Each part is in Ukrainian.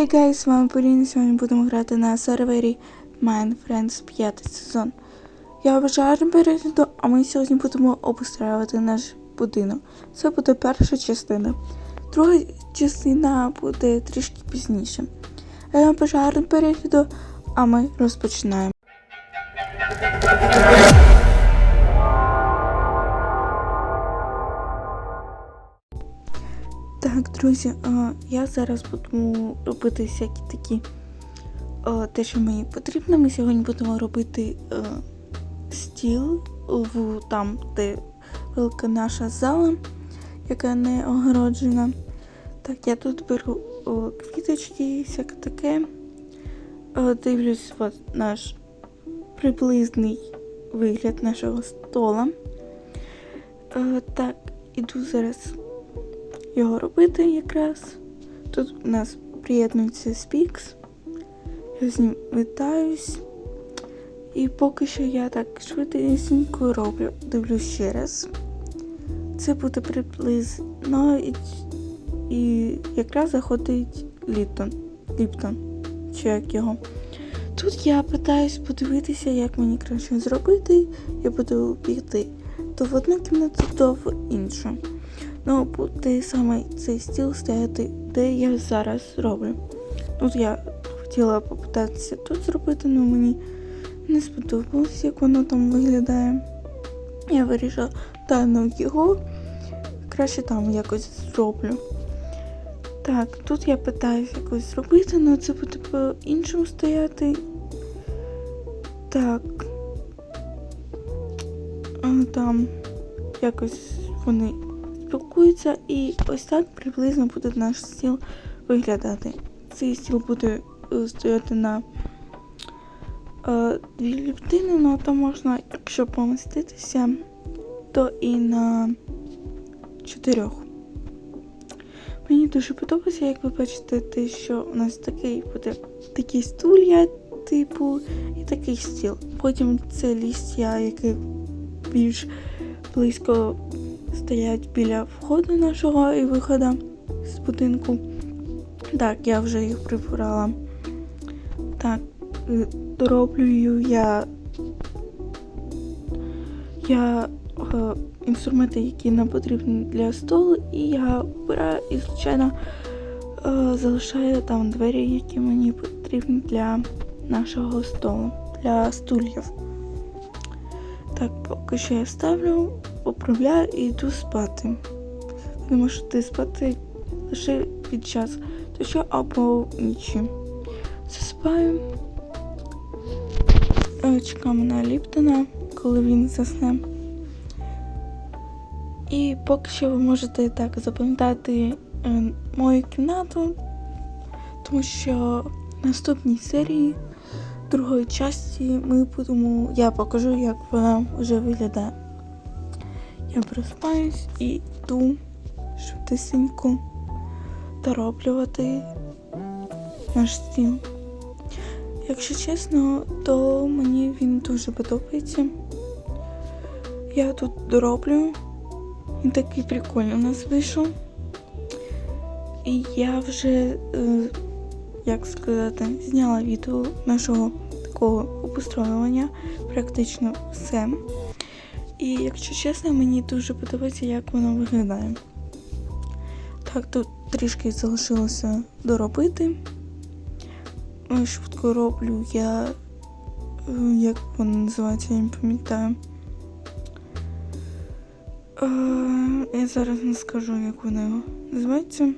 Хей гайс, з вами Поліна. Сьогодні будемо грати на сервері Mind Friends 5 сезон. Я бажаю перегляду, а ми сьогодні будемо обустраювати наш будинок. Це буде перша частина. Друга частина буде трішки пізніше. Я бажаю перегляду, а ми розпочинаємо. Друзі, я зараз буду робити всякі такі те, що мені потрібно. Ми сьогодні будемо робити стіл в там, де велика наша зала, яка не огороджена. Так, я тут беру квіточки, всяке таке. Дивлюсь от наш приблизний вигляд нашого стола. Так, іду зараз його робити якраз. Тут у нас приєднується Спікс. Я з ним вітаюсь. І поки що я так швиденько роблю, дивлюсь ще раз. Це буде приблизно і, і якраз заходить Ліптон. Ліптон. Чи як його. Тут я питаюсь подивитися, як мені краще зробити. Я буду бігти то в одну кімнату, то в іншу. Ну, буде саме цей стіл стояти, де я зараз роблю. Тут я хотіла попитатися тут зробити, але мені не сподобалось, як воно там виглядає. Я вирішила, та ну його краще там якось зроблю. Так, тут я питаюся якось зробити, але це буде по-іншому стояти. Так. Там якось вони спілкуються, і ось так приблизно буде наш стіл виглядати. Цей стіл буде е, стояти на е, дві людини, ну то можна, якщо поміститися, то і на чотирьох. Мені дуже подобається, як ви бачите, те, що у нас такий буде такі стулья, типу, і такий стіл. Потім це лістя, яке більш близько стоять біля входу нашого і виходу з будинку. Так, я вже їх прибирала. Так, е, дороблюю я я е, інструменти, які нам потрібні для столу, і я вбираю і, звичайно, е, залишаю там двері, які мені потрібні для нашого столу, для стульїв. Так, поки що я ставлю, поправляю і йду спати. Ви можете спати лише під час дощу або вночі. Засипаю. Е, Чекаємо на Ліптона, коли він засне. І поки що ви можете так запам'ятати е, мою кімнату, тому що в наступній серії другої часті ми будемо. Я покажу, як вона вже виглядає. Я проспаюсь і йду швидесенько дороблювати наш стіл. Якщо чесно, то мені він дуже подобається. Я тут дороблю. Він такий прикольний у нас вийшов. І я вже, е, як сказати, зняла відео нашого такого обустроювання, практично все. І якщо чесно, мені дуже подобається, як воно виглядає. Так, тут трішки залишилося доробити. Ну, швидко роблю я, е, як воно називається, я не пам'ятаю. Е, я зараз не скажу, як воно називається.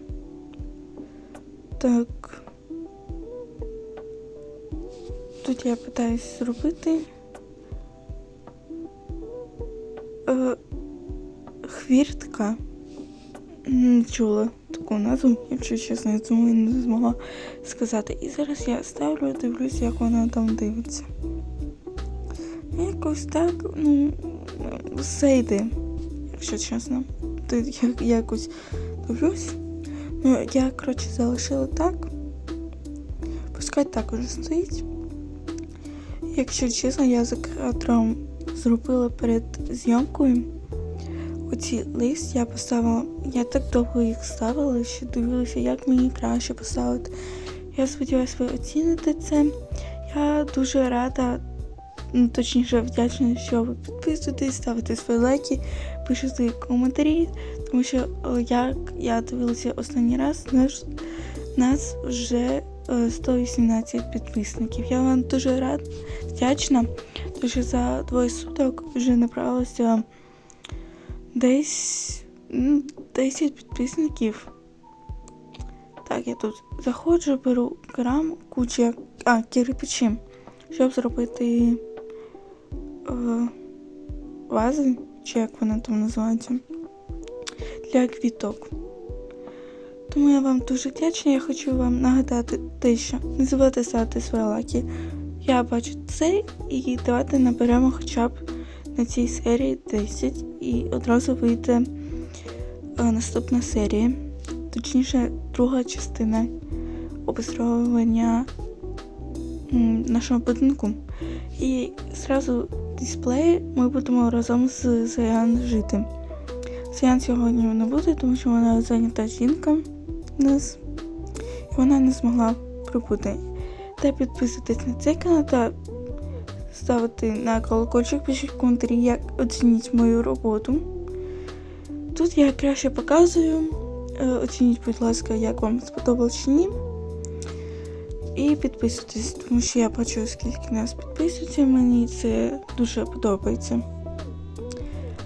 Так. Тут я питаюсь зробити. Е, хвіртка. Не чула таку назву, якщо чесно, я тому не змогла сказати. І зараз я ставлю, дивлюся, як вона там дивиться. Якось так, ну, все йде, якщо чесно. Тут я якось дивлюсь. Ну, я, коротше, залишила так. Пускай так уже стоїть. Якщо чесно, я за кадром зробила перед зйомкою. Оці лист я поставила, я так довго їх ставила, що дивилася, як мені краще поставити. Я сподіваюся, ви оціните це. Я дуже рада, ну, точніше вдячна, що ви підписуєтесь, ставите свої лайки, пишете коментарі, тому що як я дивилася останній раз, нас вже 118 підписників. Я вам дуже рад, вдячна, тому що за двоє суток вже набралося десь 10 підписників. Так, я тут заходжу, беру грам, куча, а, кирпичі, щоб зробити е, вази, чи як вони там називаються, для квіток. Тому я вам дуже вдячна. Я хочу вам нагадати те, що не забудьте ставити свої лайки. Я бачу це і давайте наберемо хоча б на цій серії 10 і одразу вийде е, наступна серія точніше, друга частина обустроювання нашого будинку. І зразу дисплеї ми будемо разом з Заян жити. Заян сьогодні не буде, тому що вона зайнята жінка нас, вона не змогла прибути. Та підписуйтесь на цей канал та ставити на колокольчик, пишіть в коментарі, як оцініть мою роботу. Тут я краще показую. Е, Оцініть, будь ласка, як вам сподобалось чи ні. І підписуйтесь, тому що я бачу, скільки нас підписується, мені це дуже подобається.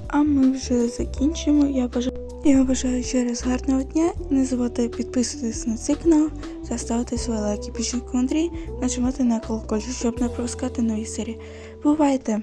А ми вже закінчимо. Я бажаю, я бажаю ще раз гарного дня. Не забудьте підписуватись на цей канал та ставити свої лайки. Пишіть коментарі, нажимати на колокольчик, щоб не пропускати нові серії. Бувайте!